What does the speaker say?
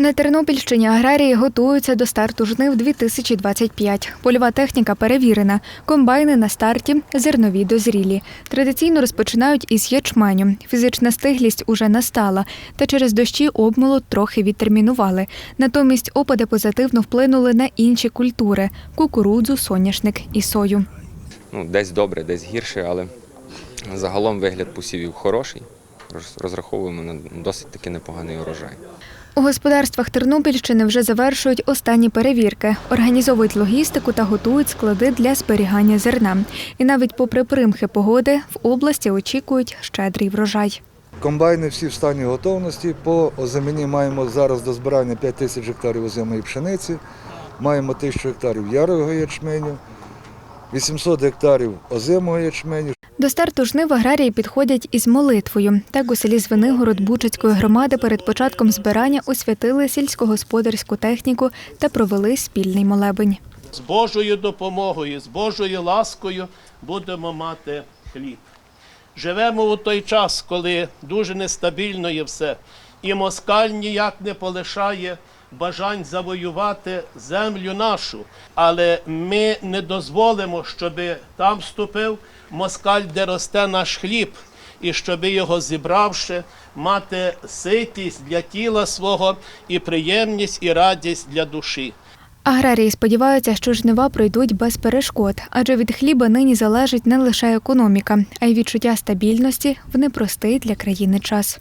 На Тернопільщині аграрії готуються до старту жнив 2025. Польова техніка перевірена. Комбайни на старті, зернові дозрілі. Традиційно розпочинають із ячменю. Фізична стиглість уже настала, та через дощі обмолот трохи відтермінували. Натомість опади позитивно вплинули на інші культури кукурудзу, соняшник і сою. Ну, десь добре, десь гірше, але загалом вигляд посівів хороший. Роз- Розраховуємо на досить таки непоганий урожай. У господарствах Тернопільщини вже завершують останні перевірки, організовують логістику та готують склади для зберігання зерна. І навіть попри примхи погоди в області очікують щедрий врожай. Комбайни всі в стані готовності. По озимені маємо зараз до збирання 5 тисяч гектарів озимої пшениці, маємо 1000 гектарів ярого ячменю, 800 гектарів озимого ячменю. До старту жнив аграрії підходять із молитвою. Так у селі Звенигород Бучицької громади перед початком збирання освятили сільськогосподарську техніку та провели спільний молебень. З Божою допомогою, з Божою ласкою будемо мати хліб. Живемо у той час, коли дуже нестабільно є все, і москаль ніяк не полишає бажань завоювати землю нашу. Але ми не дозволимо, щоб там вступив москаль, де росте наш хліб, і щоб його зібравши, мати ситість для тіла свого і приємність і радість для душі. Аграрії сподіваються, що жнива пройдуть без перешкод, адже від хліба нині залежить не лише економіка, а й відчуття стабільності в непростий для країни час.